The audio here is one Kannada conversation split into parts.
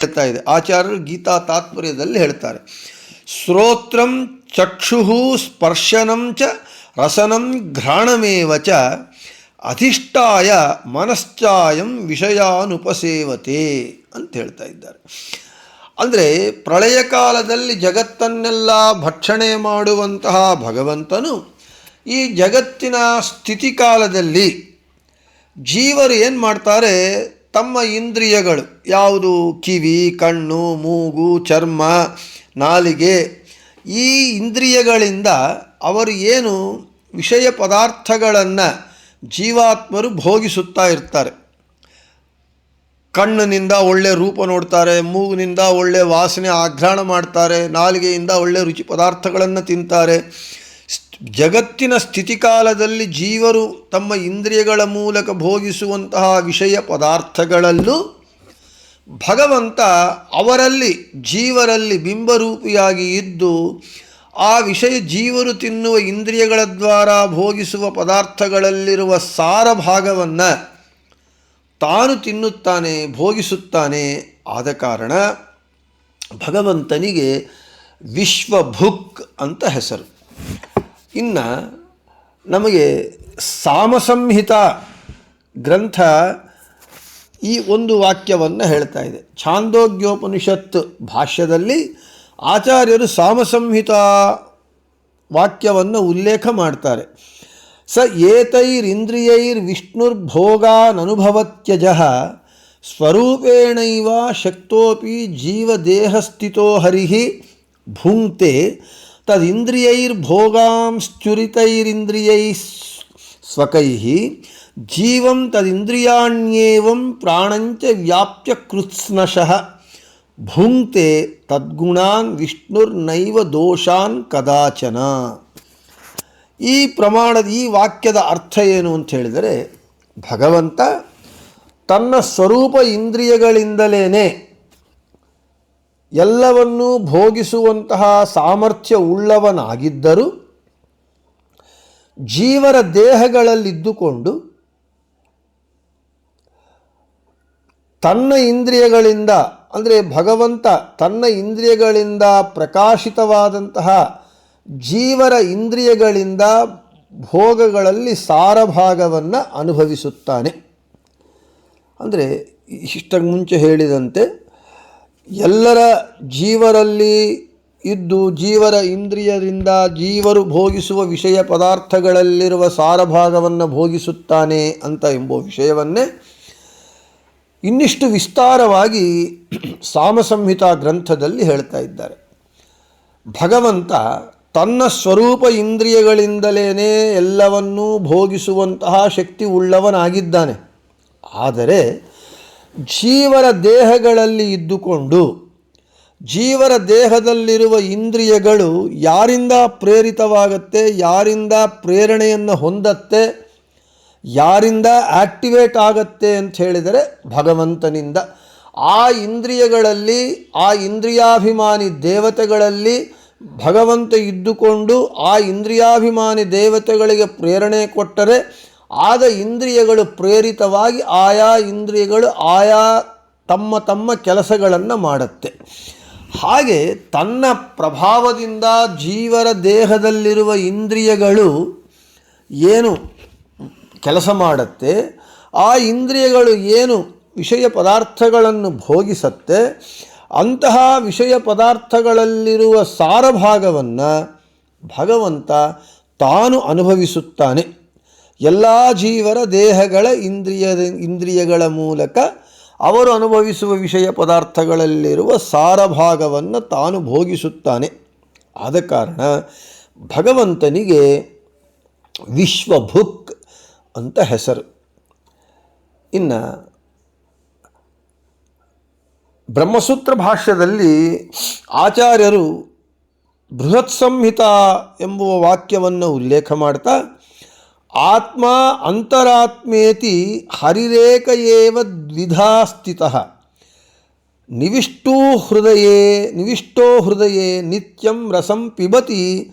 ಹೇಳ್ತಾ ಇದೆ. ಆಚಾರ್ಯರು ಗೀತಾ ತಾತ್ಪರ್ಯದಲ್ಲಿ ಹೇಳ್ತಾರೆ, ಶ್ರೋತ್ರಂ ಚಕ್ಷು ಸ್ಪರ್ಶನಂ ಚ ರಸನಂ ಘ್ರಾಣಮೇವ ಚ ಅಧಿಷ್ಠಾಯ ಮನಶ್ಚಾಯಂ ವಿಷಯಾನುಪಸೇವತೆ ಅಂತ ಹೇಳ್ತಾ ಇದ್ದಾರೆ. ಅಂದರೆ ಪ್ರಳಯ ಕಾಲದಲ್ಲಿ ಜಗತ್ತನ್ನೆಲ್ಲ ಭಕ್ಷಣೆ ಮಾಡುವಂತಹ ಭಗವಂತನು ಈ ಜಗತ್ತಿನ ಸ್ಥಿತಿಕಾಲದಲ್ಲಿ ಜೀವರು ಏನು ಮಾಡ್ತಾರೆ ತಮ್ಮ ಇಂದ್ರಿಯಗಳು ಯಾವುದು? ಕಿವಿ, ಕಣ್ಣು, ಮೂಗು, ಚರ್ಮ, ನಾಲಿಗೆ. ಈ ಇಂದ್ರಿಯಗಳಿಂದ ಅವರು ಏನು ವಿಷಯ ಪದಾರ್ಥಗಳನ್ನು ಜೀವಾತ್ಮರು ಭೋಗಿಸುತ್ತಾ ಇರ್ತಾರೆ. ಕಣ್ಣಿನಿಂದ ಒಳ್ಳೆ ರೂಪ ನೋಡ್ತಾರೆ, ಮೂಗಿನಿಂದ ಒಳ್ಳೆ ವಾಸನೆ, ಆಘ್ರಾಣ ಮಾಡ್ತಾರೆ, ನಾಲಿಗೆಯಿಂದ ಒಳ್ಳೆ ರುಚಿ ಪದಾರ್ಥಗಳನ್ನು ತಿಂತಾರೆ. ಜಗತ್ತಿನ ಸ್ಥಿತಿಕಾಲದಲ್ಲಿ ಜೀವರು ತಮ್ಮ ಇಂದ್ರಿಯಗಳ ಮೂಲಕ ಭೋಗಿಸುವಂತಹ ವಿಷಯ ಪದಾರ್ಥಗಳಲ್ಲೂ ಭಗವಂತ ಅವರಲ್ಲಿ, ಜೀವರಲ್ಲಿ ಬಿಂಬರೂಪಿಯಾಗಿ ಇದ್ದು ಆ ವಿಷಯ ಜೀವರು ತಿನ್ನುವ ಇಂದ್ರಿಯಗಳ ದ್ವಾರ ಭೋಗಿಸುವ ಪದಾರ್ಥಗಳಲ್ಲಿರುವ ಸಾರ ಭಾಗವನ್ನು ತಾನು ತಿನ್ನುತ್ತಾನೆ, ಭೋಗಿಸುತ್ತಾನೆ. ಆದ ಕಾರಣ ಭಗವಂತನಿಗೆ ವಿಶ್ವಭುಕ್ ಅಂತ ಹೆಸರು. ಇನ್ನು ನಮಗೆ ಸಾಮಸಂಹಿತ ಗ್ರಂಥ ಈ ಒಂದು ವಾಕ್ಯವನ್ನು ಹೇಳ್ತಾ ಇದೆ. ಛಾಂದೋಗ್ಯೋಪನಿಷತ್ ಭಾಷ್ಯದಲ್ಲಿ ಆಚಾರ್ಯರು ಸಾಮಸಂಹಿತ ವಾಕ್ಯವನ್ನು ಉಲ್ಲೇಖ ಮಾಡ್ತಾರೆ. ಸ ಏತೈರಿಂದ್ರಿಯೈರ್ ವಿಷ್ಣುರ್ಭೋಗಾನನುಭವತ್ಯಜ ಸ್ವರೂಪೇಣೈವ ಶಕ್ತೋಪಿ ಜೀವದೇಹಸ್ಥಿತೋ ಹರಿ ಭುಂಕ್ತೆ ತದಿಂದ್ರಿಯೈರ್ಭೋಗಾಂಶ್ಚುರಿತೈರಿಂದ್ರಿಯೈ ಸ್ವಕೈ ಜೀವಂ ತದಿಂದ್ರಿಯಾಣ್ಯೇವಂ ಪ್ರಾಣಂಚ ವ್ಯಾಪ್ಯ ಕೃತ್ಸ್ನಶಃ ಭುಂಕ್ತೆ ತದ್ಗುಣಾನ್ ವಿಷ್ಣುರ್ನೈವ ದೋಷಾನ್ ಕದಾಚನ. ಈ ಪ್ರಮಾಣದ ಈ ವಾಕ್ಯದ ಅರ್ಥ ಏನು ಅಂತ ಹೇಳಿದರೆ ಭಗವಂತ ತನ್ನ ಸ್ವರೂಪ ಇಂದ್ರಿಯಗಳಿಂದಲೇ ಎಲ್ಲವನ್ನೂ ಭೋಗಿಸುವಂತಹ ಸಾಮರ್ಥ್ಯ ಉಳ್ಳವನಾಗಿದ್ದರೂ ಜೀವರ ದೇಹಗಳಲ್ಲಿದ್ದುಕೊಂಡು ತನ್ನ ಇಂದ್ರಿಯಗಳಿಂದ, ಅಂದರೆ ಭಗವಂತ ತನ್ನ ಇಂದ್ರಿಯಗಳಿಂದ ಪ್ರಕಾಶಿತವಾದಂತಹ ಜೀವರ ಇಂದ್ರಿಯಗಳಿಂದ ಭೋಗಗಳಲ್ಲಿ ಸಾರಭಾಗವನ್ನು ಅನುಭವಿಸುತ್ತಾನೆ. ಅಂದರೆ ಇಷ್ಟಕ್ಕೆ ಮುಂಚೆ ಹೇಳಿದಂತೆ ಎಲ್ಲರ ಜೀವರಲ್ಲಿ ಇದ್ದು ಜೀವರ ಇಂದ್ರಿಯದಿಂದ ಜೀವರು ಭೋಗಿಸುವ ವಿಷಯ ಪದಾರ್ಥಗಳಲ್ಲಿರುವ ಸಾರಭಾಗವನ್ನು ಭೋಗಿಸುತ್ತಾನೆ ಅಂತ ಎಂಬ ವಿಷಯವನ್ನೇ ಇನ್ನಿಷ್ಟು ವಿಸ್ತಾರವಾಗಿ ಸಾಮಸಂಹಿತಾ ಗ್ರಂಥದಲ್ಲಿ ಹೇಳ್ತಾ ಇದ್ದಾರೆ. ಭಗವಂತ ತನ್ನ ಸ್ವರೂಪ ಇಂದ್ರಿಯಗಳಿಂದಲೇ ಎಲ್ಲವನ್ನೂ ಭೋಗಿಸುವಂತಹ ಶಕ್ತಿ ಉಳ್ಳವನಾಗಿದ್ದಾನೆ. ಆದರೆ ಜೀವರ ದೇಹಗಳಲ್ಲಿ ಇದ್ದುಕೊಂಡು, ಜೀವರ ದೇಹದಲ್ಲಿರುವ ಇಂದ್ರಿಯಗಳು ಯಾರಿಂದ ಪ್ರೇರಿತವಾಗತ್ತೆ, ಯಾರಿಂದ ಪ್ರೇರಣೆಯನ್ನು ಹೊಂದತ್ತೆ, ಯಾರಿಂದ ಆಕ್ಟಿವೇಟ್ ಆಗತ್ತೆ ಅಂತ ಹೇಳಿದರೆ ಭಗವಂತನಿಂದ. ಆ ಇಂದ್ರಿಯಗಳಲ್ಲಿ, ಆ ಇಂದ್ರಿಯಾಭಿಮಾನಿ ದೇವತೆಗಳಲ್ಲಿ ಭಗವಂತ ಇದ್ದುಕೊಂಡು ಆ ಇಂದ್ರಿಯಾಭಿಮಾನಿ ದೇವತೆಗಳಿಗೆ ಪ್ರೇರಣೆ ಕೊಟ್ಟರೆ ಆದ ಇಂದ್ರಿಯಗಳು ಪ್ರೇರಿತವಾಗಿ ಆಯಾ ಇಂದ್ರಿಯಗಳು ಆಯಾ ತಮ್ಮ ತಮ್ಮ ಕೆಲಸಗಳನ್ನು ಮಾಡುತ್ತೆ. ಹಾಗೆ ತನ್ನ ಪ್ರಭಾವದಿಂದ ಜೀವರ ದೇಹದಲ್ಲಿರುವ ಇಂದ್ರಿಯಗಳು ಏನು ಕೆಲಸ ಮಾಡುತ್ತೆ, ಆ ಇಂದ್ರಿಯಗಳು ಏನು ವಿಷಯ ಪದಾರ್ಥಗಳನ್ನು ಭೋಗಿಸತ್ತೆ, ಅಂತಹ ವಿಷಯ ಪದಾರ್ಥಗಳಲ್ಲಿರುವ ಸಾರಭಾಗವನ್ನು ಭಗವಂತ ತಾನು ಅನುಭವಿಸುತ್ತಾನೆ. ಎಲ್ಲ ಜೀವರ ದೇಹಗಳ ಇಂದ್ರಿಯದ, ಇಂದ್ರಿಯಗಳ ಮೂಲಕ ಅವರು ಅನುಭವಿಸುವ ವಿಷಯ ಪದಾರ್ಥಗಳಲ್ಲಿರುವ ಸಾರಭಾಗವನ್ನು ತಾನು ಭೋಗಿಸುತ್ತಾನೆ. ಆದ ಕಾರಣ ಭಗವಂತನಿಗೆ ವಿಶ್ವಭುಕ್ ಅಂತ ಹೆಸರು. ಇನ್ನು ಬ್ರಹ್ಮಸೂತ್ರ ಭಾಷ್ಯದಲ್ಲಿ ಆಚಾರ್ಯರು ಬೃಹತ್ ಸಂಹಿತ ಎಂಬುವ ವಾಕ್ಯವನ್ನು ಉಲ್ಲೇಖ ಮಾಡ್ತಾ ಆತ್ಮ ಅಂತರಾತ್ಮೇತಿ ಹರಿರೇಕ ಏವ ದ್ವಿಧಾ ಸ್ಥಿತ ನಿವಿಷ್ಟೂ ಹೃದಯೇ, ನಿವಿಷ್ಟೋ ಹೃದಯೇ, ನಿತ್ಯಂ ರಸಂ ಪಿಬತಿ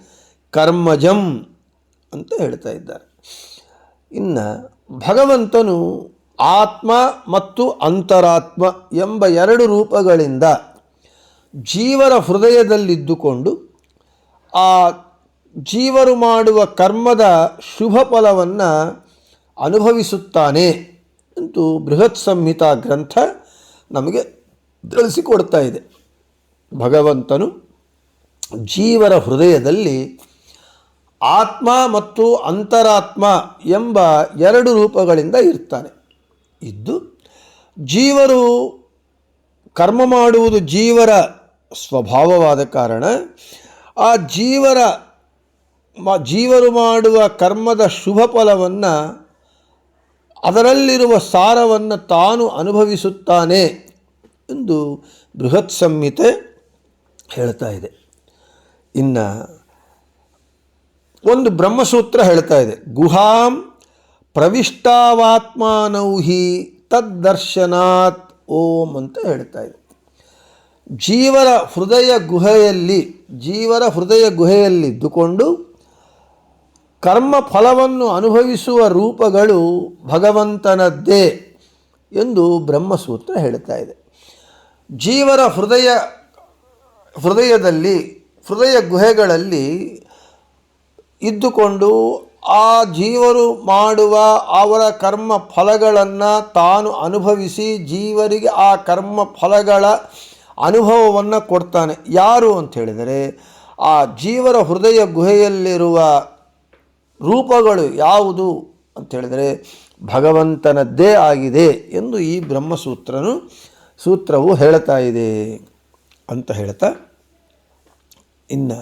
ಕರ್ಮಜಂ ಅಂತ ಹೇಳ್ತಾ ಇದ್ದಾರೆ. ಇನ್ನು ಭಗವಂತನು ಆತ್ಮ ಮತ್ತು ಅಂತರಾತ್ಮ ಎಂಬ ಎರಡು ರೂಪಗಳಿಂದ ಜೀವರ ಹೃದಯದಲ್ಲಿದ್ದುಕೊಂಡು ಆ ಜೀವರು ಮಾಡುವ ಕರ್ಮದ ಶುಭ ಫಲವನ್ನು ಅನುಭವಿಸುತ್ತಾನೆ ಅಂತೂ ಬೃಹತ್ ಸಂಹಿತಾ ಗ್ರಂಥ ನಮಗೆ ತಿಳಿಸಿಕೊಡ್ತಾ ಇದೆ. ಭಗವಂತನು ಜೀವರ ಹೃದಯದಲ್ಲಿ ಆತ್ಮ ಮತ್ತು ಅಂತರಾತ್ಮ ಎಂಬ ಎರಡು ರೂಪಗಳಿಂದ ಇರ್ತಾನೆ. ಇದ್ದು ಜೀವರು ಕರ್ಮ ಮಾಡುವುದು ಜೀವರ ಸ್ವಭಾವವಾದ ಕಾರಣ ಆ ಜೀವರ ಮ- ಜೀವರು ಮಾಡುವ ಕರ್ಮದ ಶುಭ ಫಲವನ್ನು ಅದರಲ್ಲಿರುವ ಸಾರವನ್ನು ತಾನು ಅನುಭವಿಸುತ್ತಾನೆ ಎಂದು ಬೃಹತ್ ಸಂಹಿತೆ ಹೇಳ್ತಾ ಇದೆ. ಇನ್ನು ಒಂದು ಬ್ರಹ್ಮಸೂತ್ರ ಹೇಳ್ತಾ ಇದೆ. ಗುಹಾಂ ಪ್ರವಿಷ್ಟಾವಾತ್ಮಾನೌಹಿ ತದ್ದರ್ಶನಾತ್ ಓಂ ಅಂತ ಹೇಳ್ತಾ ಇದೆ. ಜೀವರ ಹೃದಯ ಗುಹೆಯಲ್ಲಿ ಜೀವರ ಹೃದಯ ಗುಹೆಯಲ್ಲಿದ್ದುಕೊಂಡು ಕರ್ಮ ಫಲವನ್ನು ಅನುಭವಿಸುವ ರೂಪಗಳು ಭಗವಂತನದ್ದೇ ಎಂದು ಬ್ರಹ್ಮಸೂತ್ರ ಹೇಳ್ತಾ ಇದೆ. ಜೀವರ ಹೃದಯ, ಹೃದಯದಲ್ಲಿ, ಹೃದಯ ಗುಹೆಗಳಲ್ಲಿ ಇದ್ದುಕೊಂಡು ಆ ಜೀವರು ಮಾಡುವ ಅವರ ಕರ್ಮ ಫಲಗಳನ್ನು ತಾನು ಅನುಭವಿಸಿ ಜೀವರಿಗೆ ಆ ಕರ್ಮ ಫಲಗಳ ಅನುಭವವನ್ನು ಕೊಡ್ತಾನೆ. ಯಾರು ಅಂತ ಹೇಳಿದರೆ, ಆ ಜೀವರ ಹೃದಯ ಗುಹೆಯಲ್ಲಿರುವ ರೂಪಗಳು ಯಾವುದು ಅಂತ ಹೇಳಿದರೆ ಭಗವಂತನದ್ದೇ ಆಗಿದೆ ಎಂದು ಈ ಬ್ರಹ್ಮಸೂತ್ರನು, ಸೂತ್ರವು ಹೇಳ್ತಾ ಇದೆ ಅಂತ ಹೇಳ್ತಾ ಇನ್ನು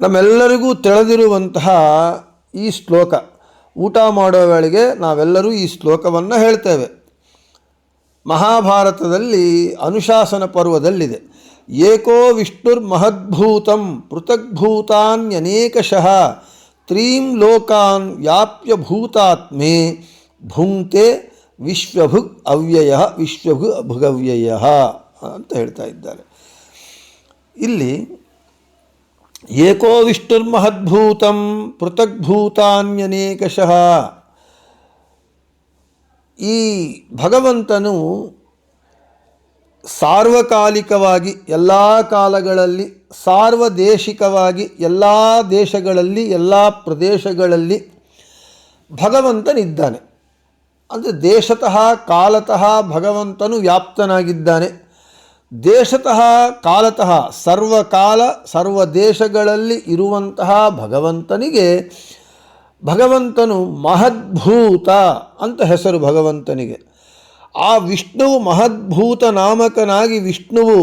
ನಮ್ಮೆಲ್ಲರಿಗೂ ತಿಳಿದಿರುವಂತಹ ಈ ಶ್ಲೋಕ, ಊಟ ಮಾಡೋ ವೇಳೆಗೆ ನಾವೆಲ್ಲರೂ ಈ ಶ್ಲೋಕವನ್ನು ಹೇಳ್ತೇವೆ. ಮಹಾಭಾರತದಲ್ಲಿ ಅನುಶಾಸನ ಪರ್ವದಲ್ಲಿದೆ. ಏಕೋ ವಿಷ್ಣುರ್ಮಹದ್ಭೂತಂ ಪೃಥಗ್ಭೂತಾನ್ಯನೇಕಶಃ ತ್ರೀಂ ಲೋಕಾನ್ ವ್ಯಾಪ್ಯ ಭೂತಾತ್ಮೆ ಭುಂಕ್ತೆ ವಿಶ್ವಭುಗ್ ಅವ್ಯಯ ವಿಶ್ವಭು ಭುಗವ್ಯಯ ಅಂತ ಹೇಳ್ತಾ ಇದ್ದಾರೆ. ಇಲ್ಲಿ ಏಕೋ ವಿಷ್ಣುರ್ಮಹದ್ಭೂತಂ, ಪೃಥಗ್ಭೂತಾನ್ಯನೇಕಶಃ. ಈ ಭಗವಂತನು ಸಾರ್ವಕಾಲಿಕವಾಗಿ ಎಲ್ಲ ಕಾಲಗಳಲ್ಲಿ, ಸಾರ್ವದೇಶಿಕವಾಗಿ ಎಲ್ಲ ದೇಶಗಳಲ್ಲಿ, ಎಲ್ಲ ಪ್ರದೇಶಗಳಲ್ಲಿ ಭಗವಂತನಿದ್ದಾನೆ. ಅಂದರೆ ದೇಶತಃ, ಕಾಲತಃ ಭಗವಂತನು ವ್ಯಾಪ್ತನಾಗಿದ್ದಾನೆ. ದೇಶತಃ, ಕಾಲತಃ ಸರ್ವಕಾಲ ಸರ್ವ ದೇಶಗಳಲ್ಲಿ ಇರುವಂತಹ ಭಗವಂತನಿಗೆ ಭಗವಂತನು ಮಹದ್ಭೂತ ಅಂತ ಹೆಸರು ಭಗವಂತನಿಗೆ. ಆ ವಿಷ್ಣುವು ಮಹದ್ಭೂತ ನಾಮಕನಾಗಿ ವಿಷ್ಣುವು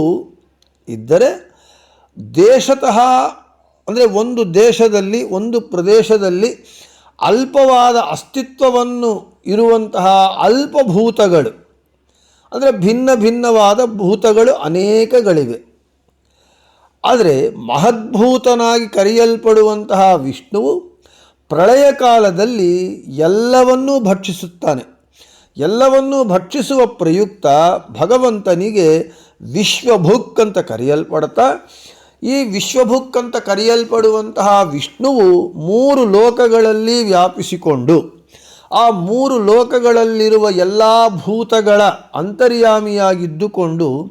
ಇದ್ದರೆ ದೇಶತಃ, ಅಂದರೆ ಒಂದು ದೇಶದಲ್ಲಿ, ಒಂದು ಪ್ರದೇಶದಲ್ಲಿ ಅಲ್ಪವಾದ ಅಸ್ತಿತ್ವವನ್ನು ಇರುವಂತಹ ಅಲ್ಪಭೂತಗಳು, ಅಂದರೆ ಭಿನ್ನ ಭಿನ್ನವಾದ ಭೂತಗಳು ಅನೇಕಗಳಿವೆ. ಆದರೆ ಮಹದ್ಭೂತನಾಗಿ ಕರೆಯಲ್ಪಡುವಂತಹ ವಿಷ್ಣುವು ಪ್ರಳಯ ಕಾಲದಲ್ಲಿ ಎಲ್ಲವನ್ನೂ ಭಕ್ಷಿಸುತ್ತಾನೆ. ಎಲ್ಲವನ್ನೂ ಭಕ್ಷಿಸುವ ಪ್ರಯುಕ್ತ ಭಗವಂತನಿಗೆ ವಿಶ್ವಭುಕ್ ಅಂತ ಕರೆಯಲ್ಪಡ್ತಾ. ಈ ವಿಶ್ವಭುಕ್ ಅಂತ ಕರೆಯಲ್ಪಡುವಂತಹ ವಿಷ್ಣುವು ಮೂರು ಲೋಕಗಳಲ್ಲಿ ವ್ಯಾಪಿಸಿಕೊಂಡು, ಆ ಮೂರು ಲೋಕಗಳಲ್ಲಿರುವ ಎಲ್ಲ ಭೂತಗಳ ಅಂತರ್ಯಾಮಿಯಾಗಿದ್ದುಕೊಂಡು,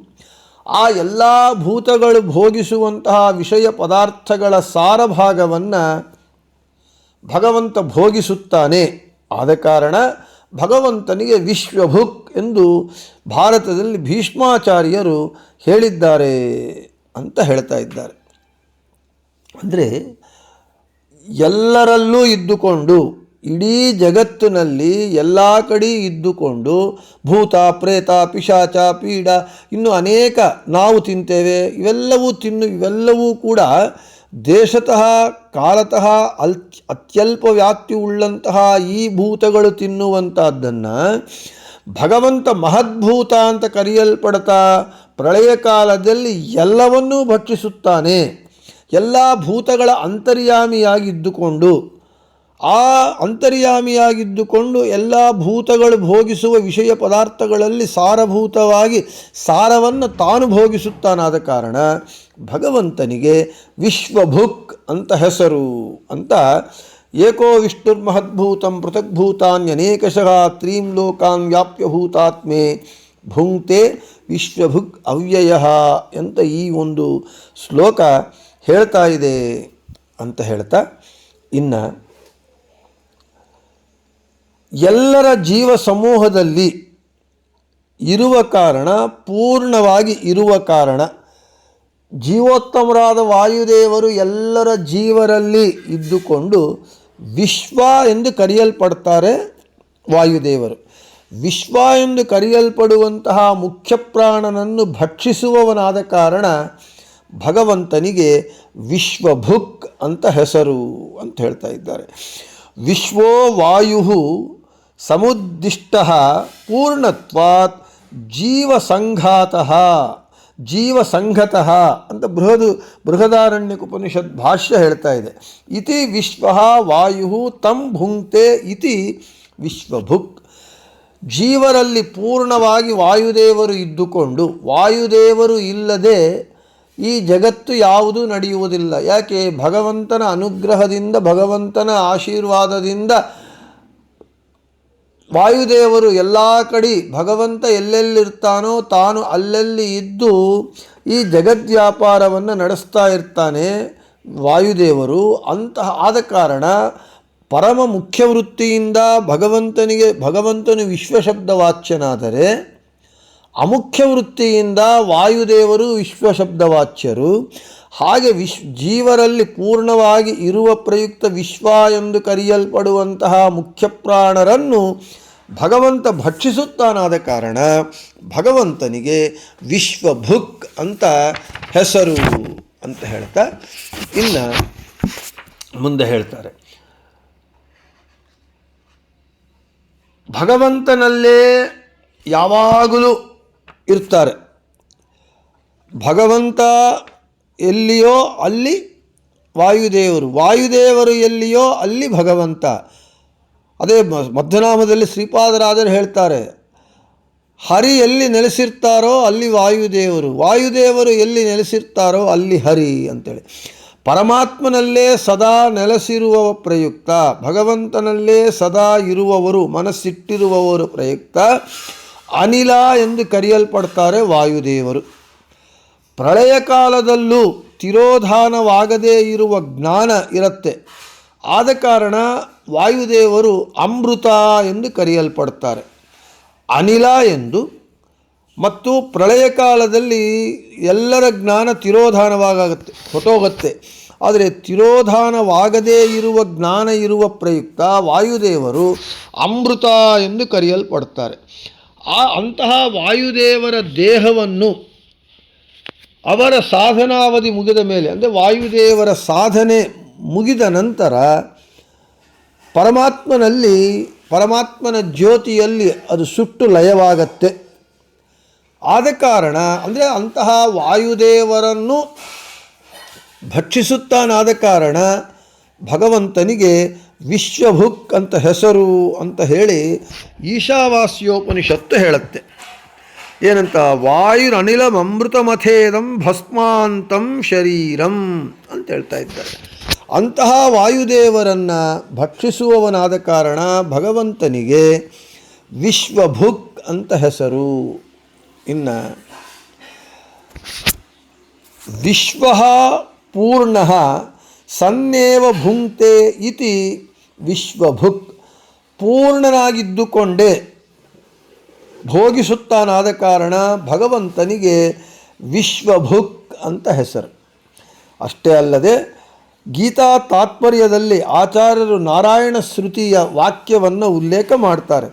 ಆ ಎಲ್ಲ ಭೂತಗಳು ಭೋಗಿಸುವಂತಹ ವಿಷಯ ಪದಾರ್ಥಗಳ ಸಾರಭಾಗವನ್ನು ಭಗವಂತ ಭೋಗಿಸುತ್ತಾನೆ. ಆದ ಕಾರಣ ಭಗವಂತನಿಗೆ ವಿಶ್ವಭುಕ್ ಎಂದು ಭಾರತದಲ್ಲಿ ಭೀಷ್ಮಾಚಾರ್ಯರು ಹೇಳಿದ್ದಾರೆ ಅಂತ ಹೇಳ್ತಾ ಇದ್ದಾರೆ. ಅಂದರೆ ಎಲ್ಲರಲ್ಲೂ ಇದ್ದುಕೊಂಡು, ಇಡೀ ಜಗತ್ತಿನಲ್ಲಿ ಎಲ್ಲ ಕಡೆ ಇದ್ದುಕೊಂಡು, ಭೂತ, ಪ್ರೇತ, ಪಿಶಾಚ, ಪೀಡ, ಇನ್ನು ಅನೇಕ ನಾವು ತಿಂತೇವೆ, ಇವೆಲ್ಲವೂ ತಿನ್ನು, ಇವೆಲ್ಲವೂ ಕೂಡ ದೇಶತಃ, ಕಾಲತಃ ಅಲ್ ಅತ್ಯಲ್ಪ ವ್ಯಾಪ್ತಿ ಉಳ್ಳಂತಹ ಈ ಭೂತಗಳು ತಿನ್ನುವಂತಹದ್ದನ್ನು ಭಗವಂತ ಮಹದ್ಭೂತ ಅಂತ ಕರೆಯಲ್ಪಡ್ತಾ, ಪ್ರಳಯ ಕಾಲದಲ್ಲಿ ಎಲ್ಲವನ್ನೂ ಭಕ್ಷಿಸುತ್ತಾನೆ. ಎಲ್ಲ ಭೂತಗಳ ಅಂತರ್ಯಾಮಿಯಾಗಿದ್ದುಕೊಂಡು ಆ ಅಂತರ್ಯಾಮಿಯಾಗಿದ್ದುಕೊಂಡು ಎಲ್ಲ ಭೂತಗಳು ಭೋಗಿಸುವ ವಿಷಯ ಪದಾರ್ಥಗಳಲ್ಲಿ ಸಾರಭೂತವಾಗಿ ಸಾರವನ್ನು ತಾನು ಭೋಗಿಸುತ್ತಾನಾದ ಕಾರಣ ಭಗವಂತನಿಗೆ ವಿಶ್ವಭುಕ್ ಅಂತ ಹೆಸರು ಅಂತ ಏಕೋ ವಿಷ್ಣುರ್ಮಹದ್ಭೂತಂ ಪೃಥಗ್ಭೂತಾನ್ಯನೇಕಶಃ ತ್ರೀಂ ಲೋಕಾನ್ ವ್ಯಾಪ್ಯ ಭೂತಾತ್ಮೆ ಭುಂಕ್ತೆ ವಿಶ್ವಭುಕ್ ಅವ್ಯಯ ಅಂತ ಈ ಒಂದು ಶ್ಲೋಕ ಹೇಳ್ತಾ ಇದೆ ಅಂತ ಹೇಳ್ತಾ ಇನ್ನು ಎಲ್ಲರ ಜೀವ ಸಮೂಹದಲ್ಲಿ ಇರುವ ಕಾರಣ, ಪೂರ್ಣವಾಗಿ ಇರುವ ಕಾರಣ, ಜೀವೋತ್ತಮರಾದ ವಾಯುದೇವರು ಎಲ್ಲರ ಜೀವರಲ್ಲಿ ಇದ್ದುಕೊಂಡು ವಿಶ್ವ ಎಂದು ಕರೆಯಲ್ಪಡ್ತಾರೆ ವಾಯುದೇವರು. ವಿಶ್ವ ಎಂದು ಕರೆಯಲ್ಪಡುವಂತಹ ಮುಖ್ಯ ಪ್ರಾಣನನ್ನು ಭಕ್ಷಿಸುವವನಾದ ಕಾರಣ ಭಗವಂತನಿಗೆ ವಿಶ್ವಭುಕ್ ಅಂತ ಹೆಸರು ಅಂತ ಹೇಳ್ತಾ ಇದ್ದಾರೆ. ವಿಶ್ವೋ ವಾಯು ಸಮುದ್ದಿಷ್ಟ ಪೂರ್ಣತ್ವಾತ್ ಜೀವಸಂಘಾತಃ, ಜೀವಸಂಘತಃ ಅಂತ ಬೃಹದು ಬೃಹದಾರಣ್ಯಕ ಉಪನಿಷತ್ ಭಾಷ್ಯ ಹೇಳ್ತಾ ಇದೆ. ಇತಿ ವಿಶ್ವ ವಾಯು ತಂ ಭುಂಕ್ತೆ ಇತಿ ವಿಶ್ವಭುಕ್. ಜೀವರಲ್ಲಿ ಪೂರ್ಣವಾಗಿ ವಾಯುದೇವರು ಇದ್ದುಕೊಂಡು ವಾಯುದೇವರು ಇಲ್ಲದೆ ಈ ಜಗತ್ತು ಯಾವುದೂ ನಡೆಯುವುದಿಲ್ಲ. ಯಾಕೆ? ಭಗವಂತನ ಅನುಗ್ರಹದಿಂದ, ಭಗವಂತನ ಆಶೀರ್ವಾದದಿಂದ ವಾಯುದೇವರು ಎಲ್ಲ ಕಡೆ ಭಗವಂತ ಎಲ್ಲೆಲ್ಲಿರ್ತಾನೋ ತಾನು ಅಲ್ಲೆಲ್ಲಿ ಇದ್ದು ಈ ಜಗದ್ವ್ಯಾಪಾರವನ್ನು ನಡೆಸ್ತಾ ಇರ್ತಾನೆ ವಾಯುದೇವರು. ಅಂತಹ ಆದ ಕಾರಣ ಪರಮ ಮುಖ್ಯ ವೃತ್ತಿಯಿಂದ ಭಗವಂತನಿಗೆ, ಭಗವಂತನು ವಿಶ್ವಶಬ್ದವಾಚ್ಯನಾದರೆ ಅಮುಖ್ಯ ವೃತ್ತಿಯಿಂದ ವಾಯುದೇವರು ವಿಶ್ವಶಬ್ದವಾಚ್ಯರು. ಹಾಗೆ ವಿಶ್, ಜೀವರಲ್ಲಿ ಪೂರ್ಣವಾಗಿ ಇರುವ ಪ್ರಯುಕ್ತ ವಿಶ್ವ ಎಂದು ಕರೆಯಲ್ಪಡುವಂತಹ ಮುಖ್ಯ ಪ್ರಾಣರನ್ನು ಭಗವಂತ ಭಕ್ಷಿಸುತ್ತಾನಾದ ಕಾರಣ ಭಗವಂತನಿಗೆ ವಿಶ್ವಭುಕ್ ಅಂತ ಹೆಸರು ಅಂತ ಹೇಳ್ತಾ ಇನ್ನು ಮುಂದೆ ಹೇಳ್ತಾರೆ. ಭಗವಂತನಲ್ಲೇ ಯಾವಾಗಲೂ ಇರ್ತಾರೆ. ಭಗವಂತ ಎಲ್ಲಿಯೋ ಅಲ್ಲಿ ವಾಯುದೇವರು ವಾಯುದೇವರು ಎಲ್ಲಿಯೋ ಅಲ್ಲಿ ಭಗವಂತ. ಅದೇ ಮಧ್ಯನಾಮದಲ್ಲಿ ಶ್ರೀಪಾದರಾಜರು ಹೇಳ್ತಾರೆ, ಹರಿ ಎಲ್ಲಿ ನೆಲೆಸಿರ್ತಾರೋ ಅಲ್ಲಿ ವಾಯುದೇವರು ವಾಯುದೇವರು ಎಲ್ಲಿ ನೆಲೆಸಿರ್ತಾರೋ ಅಲ್ಲಿ ಹರಿ ಅಂತೇಳಿ. ಪರಮಾತ್ಮನಲ್ಲೇ ಸದಾ ನೆಲೆಸಿರುವ ಪ್ರಯುಕ್ತ, ಭಗವಂತನಲ್ಲೇ ಸದಾ ಇರುವವರು, ಮನಸ್ಸಿಟ್ಟಿರುವವರು ಪ್ರಯುಕ್ತ, ಅನಿಲ ಎಂದು ಕರೆಯಲ್ಪಡ್ತಾರೆ ವಾಯುದೇವರು. ಪ್ರಳಯ ಕಾಲದಲ್ಲೂ ತಿರೋಧಾನವಾಗದೇ ಇರುವ ಜ್ಞಾನ ಇರುತ್ತೆ. ಆದ ಕಾರಣ ವಾಯುದೇವರು ಅಮೃತ ಎಂದು ಕರೆಯಲ್ಪಡ್ತಾರೆ. ಅನಿಲ ಎಂದು. ಮತ್ತು ಪ್ರಳಯ ಕಾಲದಲ್ಲಿ ಎಲ್ಲರ ಜ್ಞಾನ ತಿರೋಧಾನವಾಗತ್ತೆ ಹೊಟ್ಟೋಗತ್ತೆ ಆದರೆ ತಿರೋಧಾನವಾಗದೇ ಇರುವ ಜ್ಞಾನ ಇರುವ ಪ್ರಯುಕ್ತ ವಾಯುದೇವರು ಅಮೃತ ಎಂದು ಕರೆಯಲ್ಪಡ್ತಾರೆ. ಆ ಅಂತಹ ವಾಯುದೇವರ ದೇಹವನ್ನು ಅವರ ಸಾಧನಾವಧಿ ಮುಗಿದ ಮೇಲೆ, ಅಂದರೆ ವಾಯುದೇವರ ಸಾಧನೆ ಮುಗಿದ ನಂತರ ಪರಮಾತ್ಮನಲ್ಲಿ, ಪರಮಾತ್ಮನ ಜ್ಯೋತಿಯಲ್ಲಿ ಅದು ಸುಟ್ಟು ಲಯವಾಗತ್ತೆ. ಆದ ಕಾರಣ, ಅಂದರೆ ಅಂತಹ ವಾಯುದೇವರನ್ನು ಭಕ್ಷಿಸುತ್ತಾನಾದ ಕಾರಣ ಭಗವಂತನಿಗೆ ವಿಶ್ವಭುಕ್ ಅಂತ ಹೆಸರು ಅಂತ ಹೇಳಿ ಈಶಾವಾಸ್ಯೋಪನಿಷತ್ತು ಹೇಳುತ್ತೆ. ಏನಂತ? ವಾಯುರನಿಲಮೃತಮಥೇದಂ ಭಸ್ಮಾಂತಂ ಶರೀರಂ ಅಂತ ಹೇಳ್ತಾ ಇದ್ದಾರೆ. ಅಂತಹ ವಾಯುದೇವರನ್ನು ಭಕ್ಷಿಸುವವನಾದ ಕಾರಣ ಭಗವಂತನಿಗೆ ವಿಶ್ವಭುಕ್ ಅಂತ ಹೆಸರು. ಇನ್ನು ವಿಶ್ವ ಪೂರ್ಣ ಸನ್ನೇವ ಭುಂಕ್ತೆ ಇತಿ ವಿಶ್ವಭುಕ್. ಪೂರ್ಣನಾಗಿದ್ದುಕೊಂಡೇ ಭೋಗಿಸುತ್ತಾನಾದ ಕಾರಣ ಭಗವಂತನಿಗೆ ವಿಶ್ವಭುಕ್ ಅಂತ ಹೆಸರು. ಅಷ್ಟೇ ಅಲ್ಲದೆ ಗೀತಾ ತಾತ್ಪರ್ಯದಲ್ಲಿ ಆಚಾರ್ಯರು ನಾರಾಯಣ ಶ್ರುತಿಯ ವಾಕ್ಯವನ್ನು ಉಲ್ಲೇಖ ಮಾಡ್ತಾರೆ.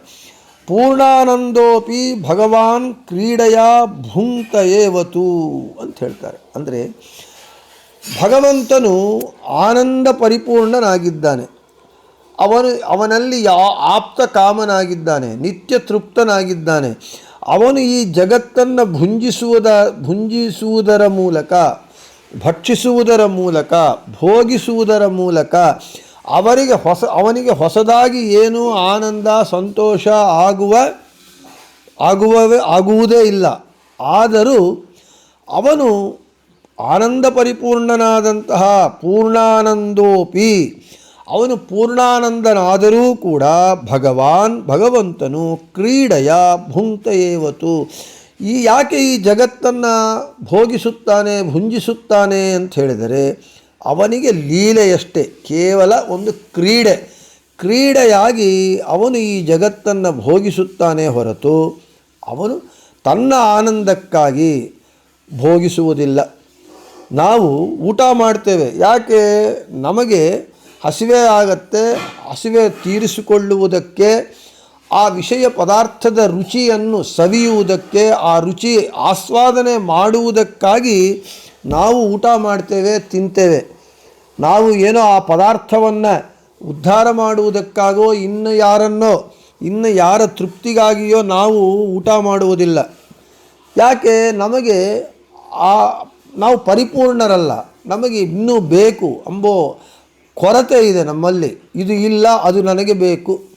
ಪೂರ್ಣಾನಂದೋಪಿ ಭಗವಾನ್ ಕ್ರೀಡೆಯ ಭುಂಕ್ತ ಅಂತ ಹೇಳ್ತಾರೆ. ಅಂದರೆ ಭಗವಂತನು ಆನಂದ ಪರಿಪೂರ್ಣನಾಗಿದ್ದಾನೆ. ಅವನು, ಅವನಲ್ಲಿ ಯಾ, ಆಪ್ತ ಕಾಮನಾಗಿದ್ದಾನೆ, ನಿತ್ಯ ತೃಪ್ತನಾಗಿದ್ದಾನೆ. ಅವನು ಈ ಜಗತ್ತನ್ನು ಭುಂಜಿಸುವುದ, ಭುಂಜಿಸುವುದರ ಮೂಲಕ ಭಕ್ಷಿಸುವುದರ ಮೂಲಕ, ಭೋಗಿಸುವುದರ ಮೂಲಕ ಅವರಿಗೆ ಹೊಸ, ಅವನಿಗೆ ಹೊಸದಾಗಿ ಏನೂ ಆನಂದ, ಸಂತೋಷ ಆಗುವ, ಆಗುವವೇ, ಆಗುವುದೇ ಇಲ್ಲ. ಆದರೂ ಅವನು ಆನಂದ ಪರಿಪೂರ್ಣನಾದಂತಹ ಪೂರ್ಣಾನಂದೋಪಿ, ಅವನು ಪೂರ್ಣಾನಂದನಾದರೂ ಕೂಡ ಭಗವಾನ್ ಭಗವಂತನು ಕ್ರೀಡೆಯ ಭುಂಕ್ತಯೇವತು. ಈ ಯಾಕೆ ಈ ಜಗತ್ತನ್ನು ಭೋಗಿಸುತ್ತಾನೆ, ಭುಂಜಿಸುತ್ತಾನೆ ಅಂತ ಹೇಳಿದರೆ, ಅವನಿಗೆ ಲೀಲೆಯಷ್ಟೇ, ಕೇವಲ ಒಂದು ಕ್ರೀಡೆ. ಕ್ರೀಡೆಯಾಗಿ ಅವನು ಈ ಜಗತ್ತನ್ನು ಭೋಗಿಸುತ್ತಾನೆ ಹೊರತು ಅವನು ತನ್ನ ಆನಂದಕ್ಕಾಗಿ ಭೋಗಿಸುವುದಿಲ್ಲ. ನಾವು ಊಟ ಮಾಡ್ತೇವೆ, ಯಾಕೆ? ನಮಗೆ ಹಸಿವೆ ಆಗತ್ತೆ, ಹಸಿವೆ ತೀರಿಸಿಕೊಳ್ಳುವುದಕ್ಕೆ ಆ ವಿಷಯ ಪದಾರ್ಥದ ರುಚಿಯನ್ನು ಸವಿಯುವುದಕ್ಕೆ, ಆ ರುಚಿ ಆಸ್ವಾದನೆ ಮಾಡುವುದಕ್ಕಾಗಿ ನಾವು ಊಟ ಮಾಡ್ತೇವೆ, ತಿಂತೇವೆ. ನಾವು ಏನೋ ಆ ಪದಾರ್ಥವನ್ನು ಉದ್ಧಾರ ಮಾಡುವುದಕ್ಕಾಗೋ, ಇನ್ನು ಯಾರನ್ನೋ, ಇನ್ನು ಯಾರ ತೃಪ್ತಿಗಾಗಿಯೋ ನಾವು ಊಟ ಮಾಡುವುದಿಲ್ಲ. ಯಾಕೆ? ನಮಗೆ ಆ, ನಾವು ಪರಿಪೂರ್ಣರಲ್ಲ. ನಮಗೆ ಇನ್ನೂ ಬೇಕು. ಅಂಬೋ ಕೊರತೆ ಇದೆ ನಮ್ಮಲ್ಲಿ. ಇದು ಇಲ್ಲ, ಅದು ನನಗೆ ಬೇಕು.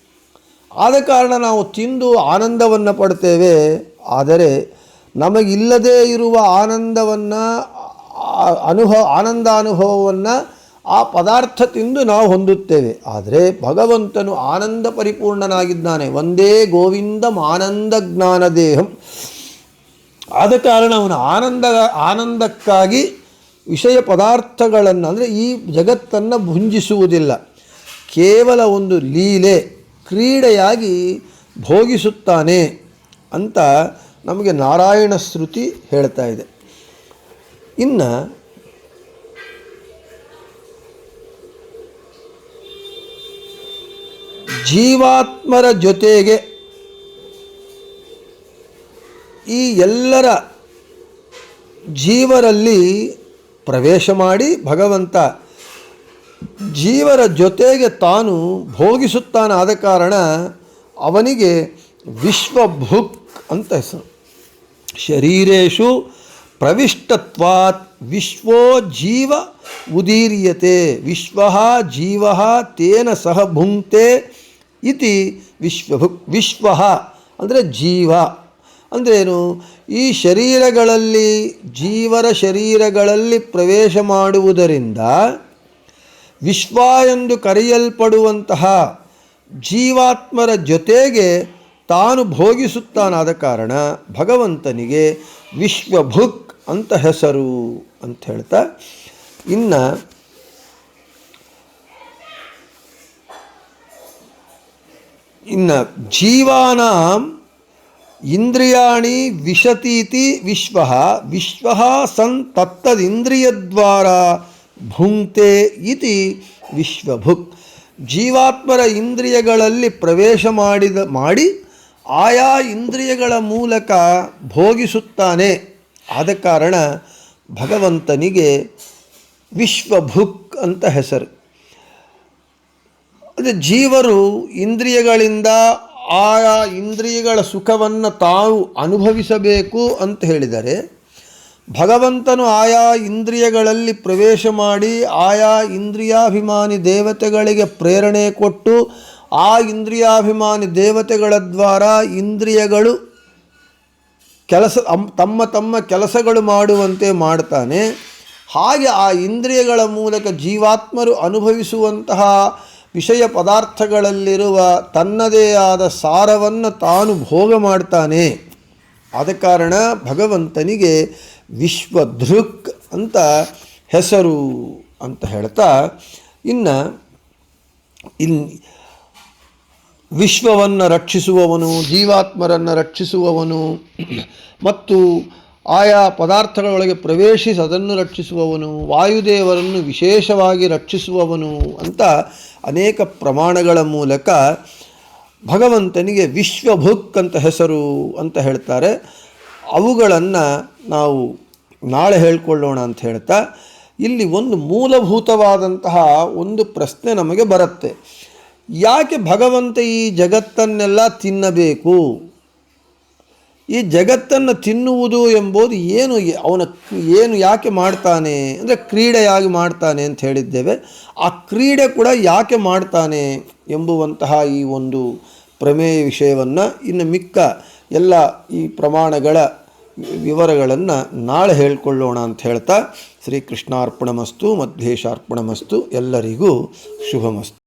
ಆದ ಕಾರಣ ನಾವು ತಿಂದು ಆನಂದವನ್ನು ಪಡ್ತೇವೆ. ಆದರೆ ನಮಗಿಲ್ಲದೇ ಇರುವ ಆನಂದವನ್ನು ಅನುಭವ, ಆನಂದ ಅನುಭವವನ್ನು ಆ ಪದಾರ್ಥ ತಿಂದು ನಾವು ಹೊಂದುತ್ತೇವೆ. ಆದರೆ ಭಗವಂತನು ಆನಂದ ಪರಿಪೂರ್ಣನಾಗಿದ್ದಾನೆ. ಒಂದೇ ಗೋವಿಂದಂ ಆನಂದ ಜ್ಞಾನ ದೇಹಂ. ಆದ ಕಾರಣ ಅವನು ಆನಂದ, ಆನಂದಕ್ಕಾಗಿ ವಿಷಯ ಪದಾರ್ಥಗಳನ್ನು, ಅಂದರೆ ಈ ಜಗತ್ತನ್ನು ಭುಂಜಿಸುವುದಿಲ್ಲ. ಕೇವಲ ಒಂದು ಲೀಲೆ. ಕ್ರೀಡೆಯಾಗಿ ಭೋಗಿಸುತ್ತಾನೆ ಅಂತ ನಮಗೆ ನಾರಾಯಣ ಶ್ರುತಿ ಹೇಳ್ತಾ ಇದೆ. ಇನ್ನು ಜೀವಾತ್ಮರ ಜೊತೆಗೆ ಈ ಎಲ್ಲರ ಜೀವರಲ್ಲಿ ಪ್ರವೇಶ ಮಾಡಿ ಭಗವಂತ ಜೀವರ ಜೊತೆಗೆ ತಾನು ಭೋಗಿಸುತ್ತಾನಾದ ಕಾರಣ ಅವನಿಗೆ ವಿಶ್ವಭುಕ್ ಅಂತ ಹೆಸರು. ಶರೀರೇಶು ಪ್ರವಿಷ್ಟತ್ವಾತ್ ವಿಶ್ವೋ ಜೀವ ಉದೀರ್ಯತೆ. ವಿಶ್ವ ಜೀವ ತೇನ ಸಹ ಭುಂಕ್ತೆ ಇತಿ ವಿಶ್ವಭುಕ್ ವಿಶ್ವ ಅಂದರೆ ಜೀವ. ಅಂದ್ರೇನು ಈ ಶರೀರಗಳಲ್ಲಿ ಜೀವರ ಶರೀರಗಳಲ್ಲಿ ಪ್ರವೇಶ ಮಾಡುವುದರಿಂದ ವಿಶ್ವ ಎಂದು ಕರೆಯಲ್ಪಡುವಂತಹ ಜೀವಾತ್ಮರ ಜೊತೆಗೆ ತಾನು ಭೋಗಿಸುತ್ತಾನಾದ ಕಾರಣ ಭಗವಂತನಿಗೆ ವಿಶ್ವಭುಕ್ ಅಂತ ಹೆಸರು ಅಂತ ಹೇಳ್ತಾ, ಇನ್ನು ಇನ್ನು ಜೀವಾನಾಂ ಇಂದ್ರಿಯಾಣಿ ವಿಶತೀತಿ ವಿಶ್ವ ವಿಶ್ವ ಸನ್ ತತ್ತದಿಂದ್ರಿಯದ್ವಾರ ಭುಂಕ್ತೆ ಇತಿ ವಿಶ್ವಭುಕ್. ಜೀವಾತ್ಮರ ಇಂದ್ರಿಯಗಳಲ್ಲಿ ಪ್ರವೇಶ ಮಾಡಿದ, ಮಾಡಿ ಆಯಾ ಇಂದ್ರಿಯಗಳ ಮೂಲಕ ಭೋಗಿಸುತ್ತಾನೆ. ಆದ ಕಾರಣ ಭಗವಂತನಿಗೆ ವಿಶ್ವಭುಕ್ ಅಂತ ಹೆಸರು. ಅದೇ ಜೀವರು ಇಂದ್ರಿಯಗಳಿಂದ ಆಯಾ ಇಂದ್ರಿಯಗಳ ಸುಖವನ್ನು ತಾವು ಅನುಭವಿಸಬೇಕು ಅಂತ ಹೇಳಿದರೆ ಭಗವಂತನು ಆಯಾ ಇಂದ್ರಿಯಗಳಲ್ಲಿ ಪ್ರವೇಶ ಮಾಡಿ ಆಯಾ ಇಂದ್ರಿಯಾಭಿಮಾನಿ ದೇವತೆಗಳಿಗೆ ಪ್ರೇರಣೆ ಕೊಟ್ಟು ಆ ಇಂದ್ರಿಯಾಭಿಮಾನಿ ದೇವತೆಗಳ ದ್ವಾರ ಇಂದ್ರಿಯಗಳು ಕೆಲಸ ತಮ್ಮ ತಮ್ಮ ಕೆಲಸಗಳು ಮಾಡುವಂತೆ ಮಾಡ್ತಾನೆ. ಹಾಗೆ ಆ ಇಂದ್ರಿಯಗಳ ಮೂಲಕ ಜೀವಾತ್ಮರು ಅನುಭವಿಸುವಂತಹ ವಿಷಯ ಪದಾರ್ಥಗಳಲ್ಲಿರುವ ತನ್ನದೇ ಆದ ಸಾರವನ್ನು ತಾನು ಭೋಗ ಮಾಡ್ತಾನೆ. ಆದ ಕಾರಣ ಭಗವಂತನಿಗೆ ವಿಶ್ವಧೃಕ್ ಅಂತ ಹೆಸರು ಅಂತ ಹೇಳ್ತಾ, ಇನ್ನು ಇನ್ ವಿಶ್ವವನ್ನು ರಕ್ಷಿಸುವವನು, ಜೀವಾತ್ಮರನ್ನು ರಕ್ಷಿಸುವವನು, ಮತ್ತು ಆಯಾ ಪದಾರ್ಥಗಳೊಳಗೆ ಪ್ರವೇಶಿಸಿ ಅದನ್ನು ರಕ್ಷಿಸುವವನು, ವಾಯುದೇವರನ್ನು ವಿಶೇಷವಾಗಿ ರಕ್ಷಿಸುವವನು ಅಂತ ಅನೇಕ ಪ್ರಮಾಣಗಳ ಮೂಲಕ ಭಗವಂತನಿಗೆ ವಿಶ್ವಭುಕ್ ಅಂತ ಹೆಸರು ಅಂತ ಹೇಳ್ತಾರೆ. ಅವುಗಳನ್ನು ನಾವು ನಾಳೆ ಹೇಳ್ಕೊಳ್ಳೋಣ ಅಂತ ಹೇಳ್ತಾ, ಇಲ್ಲಿ ಒಂದು ಮೂಲಭೂತವಾದಂತಹ ಒಂದು ಪ್ರಶ್ನೆ ನಮಗೆ ಬರುತ್ತೆ. ಯಾಕೆ ಭಗವಂತ ಈ ಜಗತ್ತನ್ನೆಲ್ಲ ತಿನ್ನಬೇಕು? ಈ ಜಗತ್ತನ್ನು ತಿನ್ನುವುದು ಎಂಬುದು ಏನು ಅವನ ಏನು ಯಾಕೆ ಮಾಡ್ತಾನೆ ಅಂದರೆ ಕ್ರೀಡೆಯಾಗಿ ಮಾಡ್ತಾನೆ ಅಂತ ಹೇಳಿದ್ದೇವೆ. ಆ ಕ್ರೀಡೆ ಕೂಡ ಯಾಕೆ ಮಾಡ್ತಾನೆ ಎಂಬುವಂತಹ ಈ ಒಂದು ಪ್ರಮೇಯ ವಿಷಯವನ್ನು ಇನ್ನು ಮಿಕ್ಕ ಎಲ್ಲ ಈ ಪ್ರಮಾಣಗಳ ವಿವರಗಳನ್ನು ನಾಳೆ ಹೇಳ್ಕೊಳ್ಳೋಣ ಅಂತ ಹೇಳ್ತಾ ಶ್ರೀಕೃಷ್ಣಾರ್ಪಣಮಸ್ತು ಮಧ್ವೇಶಾರ್ಪಣಮಸ್ತು ಎಲ್ಲರಿಗೂ ಶುಭಮಸ್ತು.